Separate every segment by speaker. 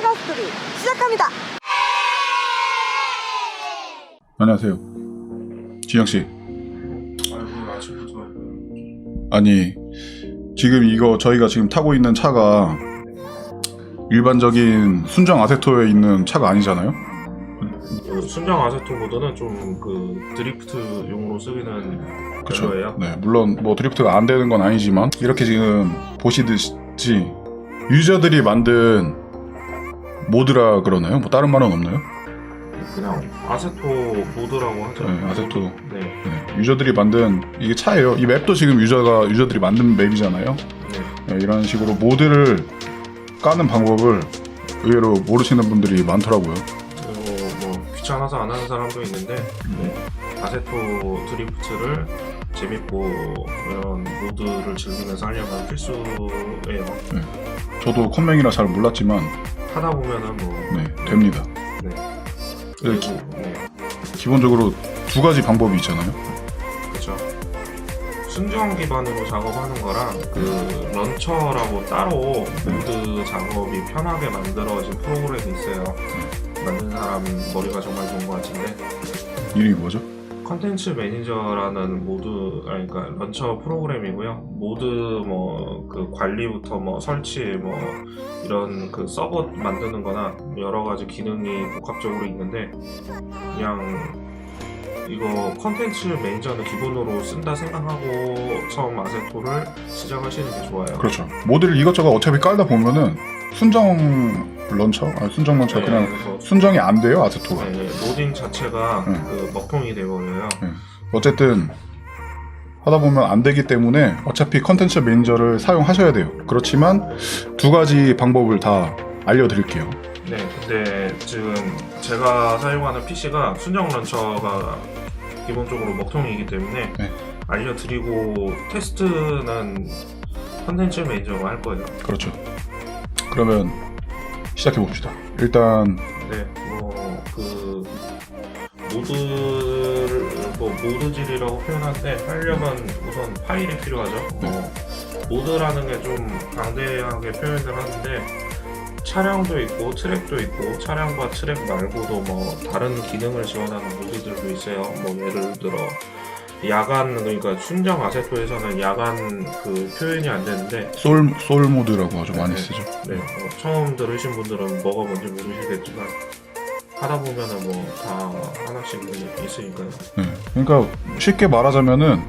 Speaker 1: 차가 스토리 시작합니다.
Speaker 2: 안녕하세요. 진영 씨. 아니 지금 이거 저희가 지금 타고 있는 차가 일반적인 순정 아세토에 있는 차가 아니잖아요.
Speaker 3: 그 순정 아세토 모드는 좀 그 드리프트용으로 쓰기는
Speaker 2: 그쵸.
Speaker 3: 별로예요.
Speaker 2: 네, 물론 뭐 드리프트가 안 되는 건 아니지만 이렇게 지금 보시듯이 유저들이 만든 모드라 그러나요? 뭐 다른 말은 없나요?
Speaker 3: 그냥 아세토 모드라고 하죠.
Speaker 2: 네, 아세토.
Speaker 3: 네.
Speaker 2: 네, 유저들이 만든 이게 차예요. 이 맵도 지금 유저가 유저들이 만든 맵이잖아요.
Speaker 3: 네.
Speaker 2: 네, 이런 식으로 모드를 까는 방법을 의외로 모르시는 분들이 많더라고요.
Speaker 3: 그리고 뭐 귀찮아서 안 하는 사람도 있는데 네. 아세토 드리프트를 재밌고 이런 모드를 즐기면서 하려면 필수예요.
Speaker 2: 저도 컴맹이라 잘 몰랐지만
Speaker 3: 하다 보면은 뭐
Speaker 2: 네, 됩니다.
Speaker 3: 네.
Speaker 2: 그리고
Speaker 3: 그리고 네.
Speaker 2: 기본적으로 두 가지 방법이 있잖아요.
Speaker 3: 그렇죠. 순정 기반으로 작업하는 거랑 그 런처라고 따로 모드 작업이 편하게 만들어진 프로그램이 있어요. 만든 사람 머리가 정말 좋은 것 같은데
Speaker 2: 이름이 뭐죠?
Speaker 3: 컨텐츠 매니저라는 모드 아니 그러니까 런처 프로그램이고요. 모드 뭐그 관리부터 뭐 설치 뭐 이런 그 서버 만드는 거나 여러 가지 기능이 복합적으로 있는데 그냥 이거 컨텐츠 매니저는 기본으로 쓴다 생각하고 처음 아세토를 시작하시는 게 좋아요.
Speaker 2: 그렇죠. 모드를 이것저것 어차피 깔다 보면은 순정 런처? 아니 순정 런처
Speaker 3: 네,
Speaker 2: 그냥
Speaker 3: 그래서
Speaker 2: 순정이 안 돼요 아세토가.
Speaker 3: 네, 로딩 자체가
Speaker 2: 네.
Speaker 3: 그 먹통이 돼버려요.
Speaker 2: 어쨌든 하다 보면 안 되기 때문에 어차피 컨텐츠 매니저를 사용하셔야 돼요. 그렇지만 두 가지 방법을 다 알려드릴게요.
Speaker 3: 네, 근데 지금 제가 사용하는 PC가 순정 런처가 기본적으로 먹통이기 때문에
Speaker 2: 네.
Speaker 3: 알려드리고 테스트는 컨텐츠 매니저가 할 거예요.
Speaker 2: 그렇죠. 그러면 시작해 봅시다. 일단
Speaker 3: 네, 뭐그 모드를 뭐 모드질이라고 표현하는데 하려면 우선 파일이 필요하죠. 뭐 모드라는 게 좀 방대하게 표현을 하는데 차량도 있고 트랙도 있고 차량과 트랙 말고도 뭐 다른 기능을 지원하는 모드들도 있어요. 뭐 예를 들어 야간 그러니까 순정 아세토에서는 야간 그 표현이 안 되는데
Speaker 2: 솔, 솔 모드라고 아주 많이
Speaker 3: 네.
Speaker 2: 쓰죠.
Speaker 3: 네, 어, 처음 들으신 분들은 뭐가 뭔지 모르시겠지만 하다 보면은 뭐 다 하나씩 있으니까요.
Speaker 2: 네. 그러니까 쉽게 말하자면은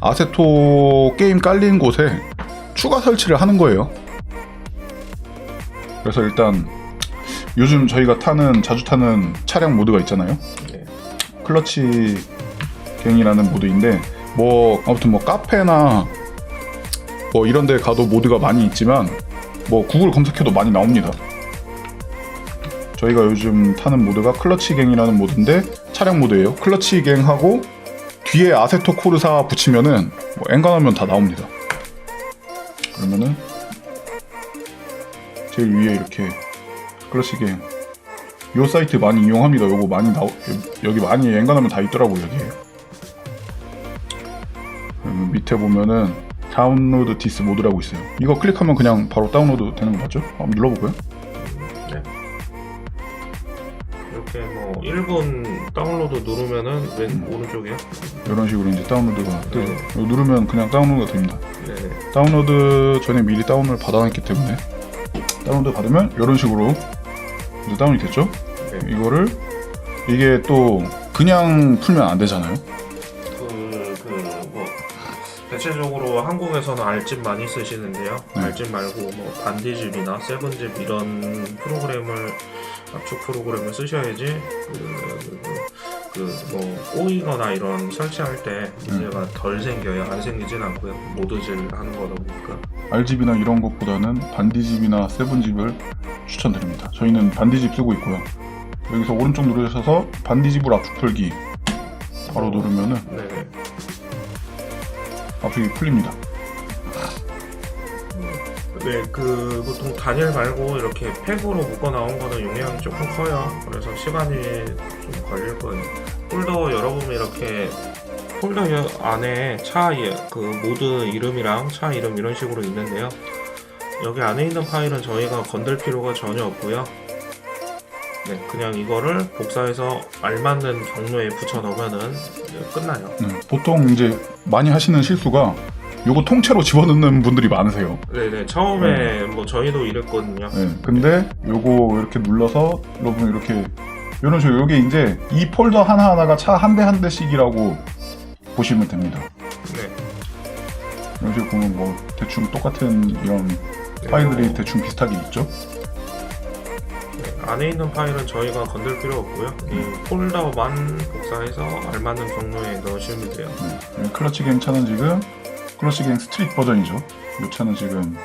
Speaker 2: 아세토 게임 깔린 곳에 추가 설치를 하는 거예요. 그래서 일단 요즘 저희가 타는 자주 타는 차량 모드가 있잖아요.
Speaker 3: 네.
Speaker 2: 클러치 갱이라는 모드인데 뭐 아무튼 뭐 카페나 뭐 이런 데 가도 모드가 많이 있지만 뭐 구글 검색해도 많이 나옵니다. 저희가 요즘 타는 모드가 클러치 갱이라는 모드인데 차량 모드예요. 클러치 갱하고 뒤에 아세토 코르사 붙이면은 뭐 엔간하면 다 나옵니다. 그러면은 제일 위에 이렇게 클러치 갱. 요 사이트 많이 이용합니다. 요거 많이 나오 여기 많이 엔간하면 다 있더라고요. 그러면 밑에 보면은 다운로드 디스 모드라고 있어요. 이거 클릭하면 그냥 바로 다운로드 되는 거 맞죠? 한번 눌러볼까요?
Speaker 3: 네. 이렇게 뭐 1분 다운로드 누르면은 왼
Speaker 2: 음.
Speaker 3: 오른쪽이요.
Speaker 2: 이런 식으로 이제 다운로드가 뜨죠.
Speaker 3: 네.
Speaker 2: 이거 누르면 그냥 다운로드가 됩니다.
Speaker 3: 네네.
Speaker 2: 다운로드 전에 미리 다운을 받아놨기 때문에 다운로드 받으면 이런 식으로 이제 다운이 됐죠.
Speaker 3: 네.
Speaker 2: 이거를 이게 또 그냥 풀면 안 되잖아요.
Speaker 3: 대체적으로 한국에서는 알집 많이 쓰시는데요.
Speaker 2: 네.
Speaker 3: 알집 말고 뭐 반디집이나 세븐집 이런 프로그램을 압축 프로그램을 쓰셔야지 그그뭐 꼬이거나 이런 설치할 때 문제가 덜 생겨요. 안 생기진 않고요. 모드질 하는 거다 보니까.
Speaker 2: RGB나 이런 것보다는 반디집이나 세븐집을 추천드립니다. 저희는 반디집 쓰고 있고요. 여기서 오른쪽 누르셔서 반디집으로 압축 풀기 바로 누르면은
Speaker 3: 네 네.
Speaker 2: 압축이 풀립니다.
Speaker 3: 네, 그 보통 단일 말고 이렇게 팩으로 묶어 나온 거는 용량이 조금 커요. 그래서 시간이 좀 걸릴 거예요. 폴더 열어보면 이렇게 폴더 여- 안에 차 그 모드 이름이랑 차 이름 이런 식으로 있는데요. 여기 안에 있는 파일은 저희가 건들 필요가 전혀 없고요. 네, 그냥 이거를 복사해서 알맞는 경로에 붙여 넣으면은 끝나요.
Speaker 2: 네, 보통 이제 많이 하시는 실수가 요거 통째로 집어넣는 분들이 많으세요.
Speaker 3: 네네, 처음에 뭐 저희도 이랬거든요.
Speaker 2: 네, 근데 요거 이렇게 눌러서 여러분 이렇게 이런 식으로 요게 이제 이 폴더 하나하나가 차 한 대 한 대씩이라고 보시면 됩니다.
Speaker 3: 네.
Speaker 2: 이런 식으로 보면 뭐 대충 똑같은 이런
Speaker 3: 네,
Speaker 2: 파일들이
Speaker 3: 뭐,
Speaker 2: 대충 비슷하게 있죠.
Speaker 3: 네, 안에 있는 파일은 저희가 건들 필요 없고요. 이 폴더만 복사해서 알맞는 경로에 넣으시면 돼요.
Speaker 2: 네, 이 클러치 갱 차는 지금 클러치 갱 스트릿 버전이죠. 이 차는 지금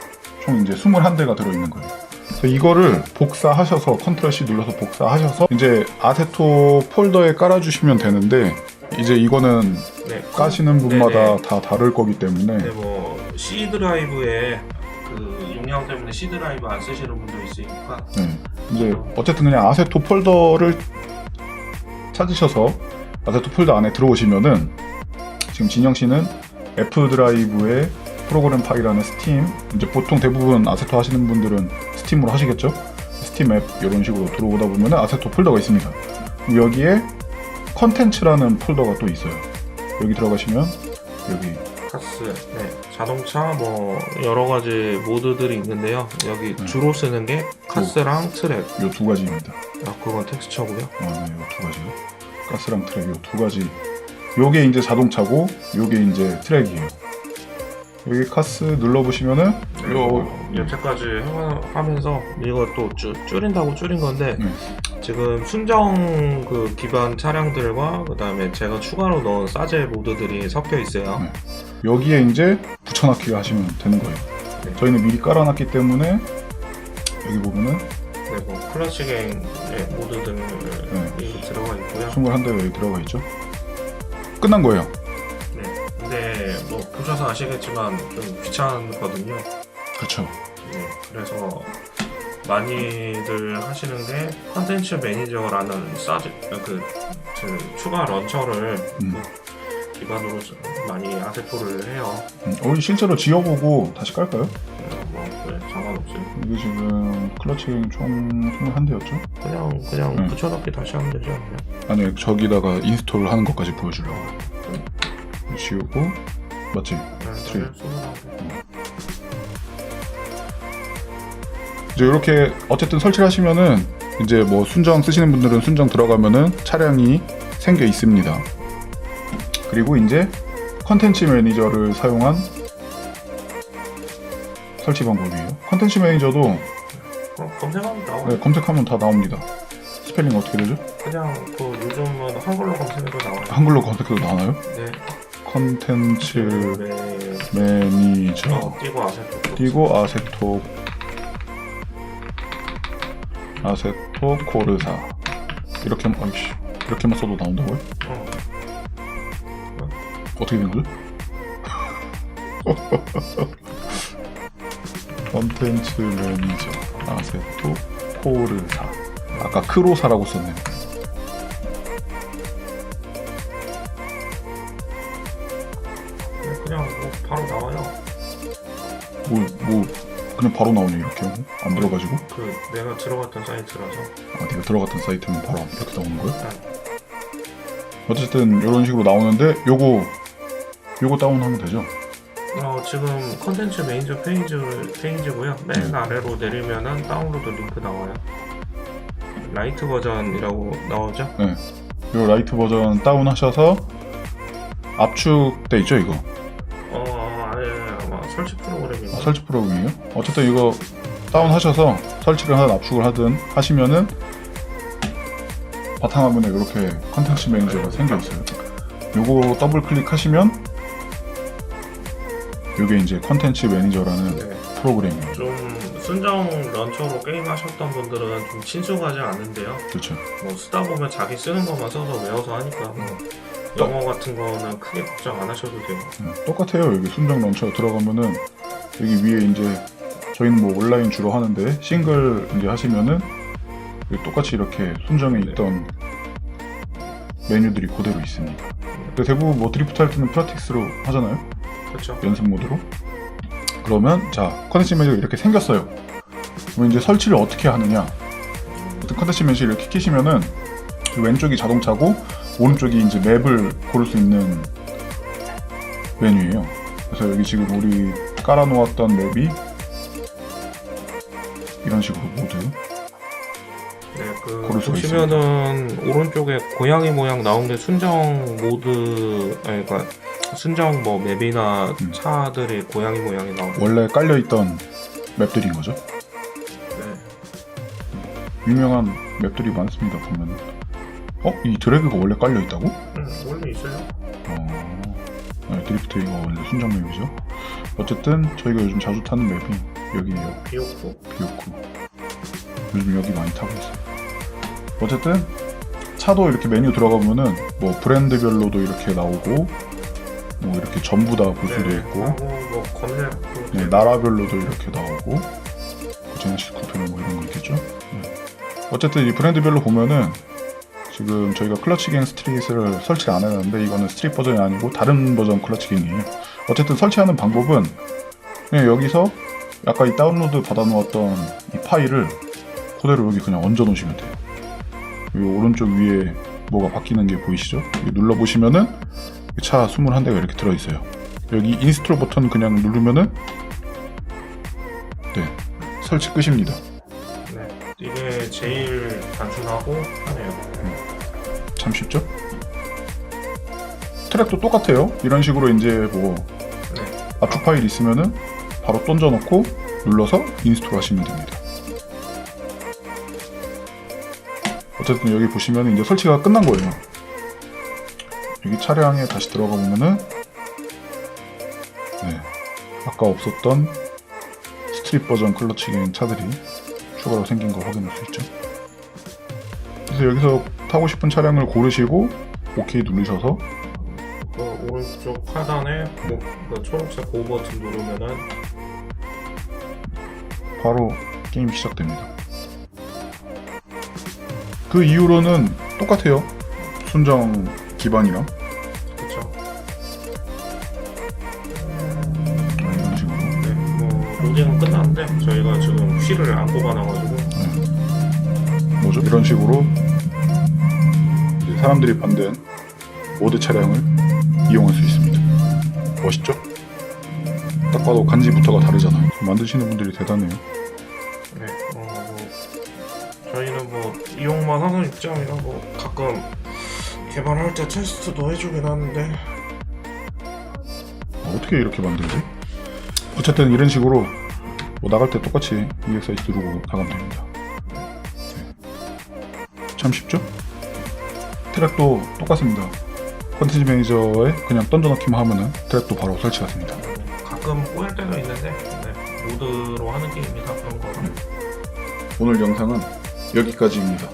Speaker 2: 총 이제 21대가 들어있는 거예요. 그래서 이거를 복사하셔서 컨트롤 C 눌러서 복사하셔서 이제 아세토 폴더에 깔아주시면 되는데 이제 이거는
Speaker 3: 네,
Speaker 2: 까시는 분마다
Speaker 3: 네네.
Speaker 2: 다 다를 거기 때문에
Speaker 3: 네, 뭐 C 드라이브에 그 용량 때문에 C 드라이브 안 쓰시는 분도 있으니까
Speaker 2: 네. 이제 어쨌든 그냥 아세토 폴더를 찾으셔서 아세토 폴더 안에 들어오시면은 지금 진영 씨는 F 드라이브에 프로그램 파일하는 스팀 이제 보통 대부분 아세토 하시는 분들은 스팀으로 하시겠죠? 스팀 앱 이런 식으로 들어오다 보면은 아세토 폴더가 있습니다. 여기에 컨텐츠라는 폴더가 또 있어요. 여기 들어가시면 여기
Speaker 3: 카스, 네, 자동차 뭐 여러 가지 모드들이 있는데요. 여기
Speaker 2: 네.
Speaker 3: 주로 쓰는 게 카스랑 트랙.
Speaker 2: 요 두 가지입니다.
Speaker 3: 아, 그건 텍스처고요.
Speaker 2: 아, 네, 요두 가지요. 가스랑 트랙 요 두 가지. 요게 이제 자동차고 요게 이제 트랙이에요. 여기 카스 눌러보시면은
Speaker 3: 요뭐 여태까지 해- 하면서 이거 또 줄, 줄인다고 줄인 건데
Speaker 2: 네.
Speaker 3: 지금 순정 그 기반 차량들과 그 다음에 제가 추가로 넣은 사제 모드들이 섞여 있어요.
Speaker 2: 네. 여기에 이제 붙여넣기를 하시면 되는 거예요.
Speaker 3: 네.
Speaker 2: 저희는 미리 깔아놨기 때문에 여기 보면은
Speaker 3: 네, 뭐 클러치갱 네, 모드들이 들어가 있고요.
Speaker 2: 21대 여기 들어가 있죠. 끝난 거예요.
Speaker 3: 네, 근데 뭐 보셔서 아시겠지만 좀 귀찮거든요.
Speaker 2: 그렇죠.
Speaker 3: 네, 그래서 많이들 하시는 게 컨텐츠 매니저라는 사제 그, 그 추가 런처를
Speaker 2: 음.
Speaker 3: 그 기반으로 좀 많이 아세토를 해요.
Speaker 2: 음, 어, 실제로 지어보고 다시 깔까요?
Speaker 3: 네, 뭐 네, 상관없어요.
Speaker 2: 이게 지금 클러치 총 21대였죠?
Speaker 3: 그냥 그냥
Speaker 2: 음.
Speaker 3: 붙여넣기 다시 하면 되죠. 그냥.
Speaker 2: 아니 저기다가 인스톨 하는 것까지 보여주려고 지우고 맞지?
Speaker 3: 네,
Speaker 2: 스트릿. 이제 이렇게 어쨌든 설치를 하시면은 이제 뭐 순정 쓰시는 분들은 순정 들어가면은 차량이 생겨 있습니다. 그리고 이제 컨텐츠 매니저를 사용한 설치 방법이에요. 컨텐츠 매니저도
Speaker 3: 어, 검색하면.
Speaker 2: 네, 검색하면 다 나옵니다. 스펠링 어떻게 되죠?
Speaker 3: 그냥 그 요즘은 한글로 검색해도 나와요.
Speaker 2: 한글로 검색해도 나와요?
Speaker 3: 네.
Speaker 2: 컨텐츠
Speaker 3: 네.
Speaker 2: 매니저
Speaker 3: 어, 띄고 아세토.
Speaker 2: 띄고 아세토 아세토 코르사 이렇게 아이씨 이렇게만 써도 나온다고요?
Speaker 3: 어.
Speaker 2: 어떻게 된 거죠? 컨텐츠 매니저 아세토 코르사 아까 크로사라고 썼네
Speaker 3: 네, 그냥 뭐 바로 나와요.
Speaker 2: 뭐, 뭐 그냥 바로 나오네 이렇게 안 들어가지고
Speaker 3: 그 내가 들어갔던 사이트라서.
Speaker 2: 아 네가 들어갔던 사이트는 바로 이렇게 나오는 거예요?
Speaker 3: 네.
Speaker 2: 어쨌든 이런 식으로 나오는데 요거 요거 다운하면 되죠?
Speaker 3: 어, 지금 컨텐츠 매니저 페이지, 페이지고요. 맨
Speaker 2: 네.
Speaker 3: 아래로 내리면은 다운로드 링크 나와요. 라이트 버전이라고 나오죠?
Speaker 2: 네. 요 라이트 버전 다운하셔서 압축돼 있죠 이거
Speaker 3: 설치 프로그램인가?
Speaker 2: 아, 설치 프로그램이에요 어쨌든 이거 다운하셔서 설치를 하든 압축을 하든 하시면은 바탕화면에 이렇게 컨텐츠 매니저가 생겨 있어요 요거 더블 클릭하시면 요게 이제 컨텐츠 매니저라는
Speaker 3: 네.
Speaker 2: 프로그램이에요
Speaker 3: 좀 순정 런처로 게임 하셨던 분들은 좀 친숙하지 않은데요.
Speaker 2: 그렇죠
Speaker 3: 뭐 쓰다 보면 자기 쓰는 것만 써서 외워서 하니까 뭐 영어 같은 거는 크게 걱정 안 하셔도 돼요.
Speaker 2: 네, 똑같아요. 여기 순정 런처 들어가면은 여기 위에 이제 저희는 뭐 온라인 주로 하는데 싱글 이제 하시면은 여기 똑같이 이렇게 순정에
Speaker 3: 네.
Speaker 2: 있던 메뉴들이 그대로 있습니다. 근데 대부분 뭐 드리프트 할 때는 프라틱스로 하잖아요.
Speaker 3: 그렇죠?
Speaker 2: 연습 모드로. 그러면 자 컨텐츠 매니저가 이렇게 생겼어요. 그럼 이제 설치를 어떻게 하느냐? 일단 컨텐츠 매니저 이렇게 키시면은 왼쪽이 자동차고 오른쪽이 이제 맵을 고를 수 있는 메뉴예요. 그래서 여기 지금 우리 깔아놓았던 맵이 이런 식으로 모드
Speaker 3: 네, 그
Speaker 2: 고를 수가
Speaker 3: 보시면은 오른쪽에 고양이 모양 나온 게 순정 모드 아니 그러니까 순정 뭐 맵이나
Speaker 2: 음.
Speaker 3: 차들의 고양이 모양이 나오는
Speaker 2: 원래 깔려있던 맵들인 거죠.
Speaker 3: 네.
Speaker 2: 유명한 맵들이 많습니다. 보면 어? 이 드래그가 원래 깔려있다고?
Speaker 3: 음, 원래 있어요.
Speaker 2: 어... 네, 드리프트 이거 원래 순정 맵이죠. 어쨌든 저희가 요즘 자주 타는 맵이 여기에요.
Speaker 3: 비오고
Speaker 2: 비오쿠. 요즘 여기 많이 타고 있어요. 어쨌든 차도 이렇게 메뉴 들어가면은 뭐 브랜드별로도 이렇게 나오고 뭐 이렇게 전부 다 볼 수도 있고
Speaker 3: 하고 뭐 검색도
Speaker 2: 네, 나라별로도 이렇게 나오고 제네시스 쿠페는 뭐 이런 거 있겠죠. 네. 어쨌든 이 브랜드별로 보면은 지금 저희가 클러치갱 스트릿을 설치를 안 해놨는데 이거는 스트릿 버전이 아니고 다른 버전 클러치갱이에요. 어쨌든 설치하는 방법은 여기서 아까 이 다운로드 받아놓았던 이 파일을 그대로 여기 그냥 얹어 놓으시면 돼요. 여기 오른쪽 위에 뭐가 바뀌는 게 보이시죠? 여기 눌러 보시면은 차 21대가 이렇게 들어 있어요. 여기 인스톨 버튼 그냥 누르면은 네 설치 끝입니다.
Speaker 3: 네. 이게 제일 단순하고 편해요.
Speaker 2: 참 쉽죠? 트랙도 똑같아요. 이런 식으로 이제 뭐
Speaker 3: 네.
Speaker 2: 압축 파일 있으면은 바로 던져 넣고 눌러서 인스톨 하시면 됩니다. 어쨌든 여기 보시면 이제 설치가 끝난 거예요. 여기 차량에 다시 들어가 보면은 네 아까 없었던 스트릿 버전 클러치 갱 차들이 추가로 생긴 거 확인할 수 있죠. 그래서 여기서 타고 싶은 차량을 고르시고 OK 누르셔서
Speaker 3: 그 오른쪽 하단에 고, 그 초록색 고 버튼 누르면은
Speaker 2: 바로 게임 시작됩니다. 그 이후로는 똑같아요. 순정 기반이랑. 아, 이런 식으로.
Speaker 3: 네. 뭐 로딩은 끝났는데 저희가 지금 휠을 안 꼽아놔가지고
Speaker 2: 뭐죠? 이런 식으로 사람들이 만든 모드 차량을 이용할 수 있습니다. 멋있죠? 딱 봐도 간지부터가 다르잖아요. 만드시는 분들이 대단해요.
Speaker 3: 네. 어, 뭐 저희는 뭐 이용만 하는 입장이라 뭐 가끔 개발할 때 테스트도 해주긴 하는데
Speaker 2: 아, 어떻게 이렇게 만들지? 어쨌든 이런 식으로 뭐 나갈 때 똑같이 EXIT 누르고 나가면 됩니다. 네. 참 쉽죠? 트랙도 똑같습니다. 컨텐츠 매니저에 그냥 던져넣기만 하면은 트랙도 바로 설치가 됩니다.
Speaker 3: 가끔 꼬일 때도 있는데 네. 모드로 하는 게임이다 그런 거는
Speaker 2: 오늘 영상은 여기까지입니다.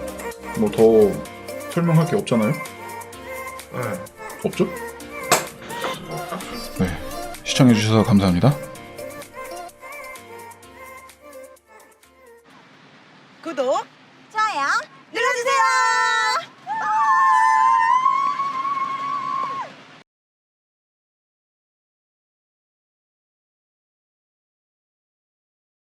Speaker 2: 뭐 더 설명할 게 없잖아요?
Speaker 3: 네.
Speaker 2: 없죠? 네. 시청해주셔서 감사합니다.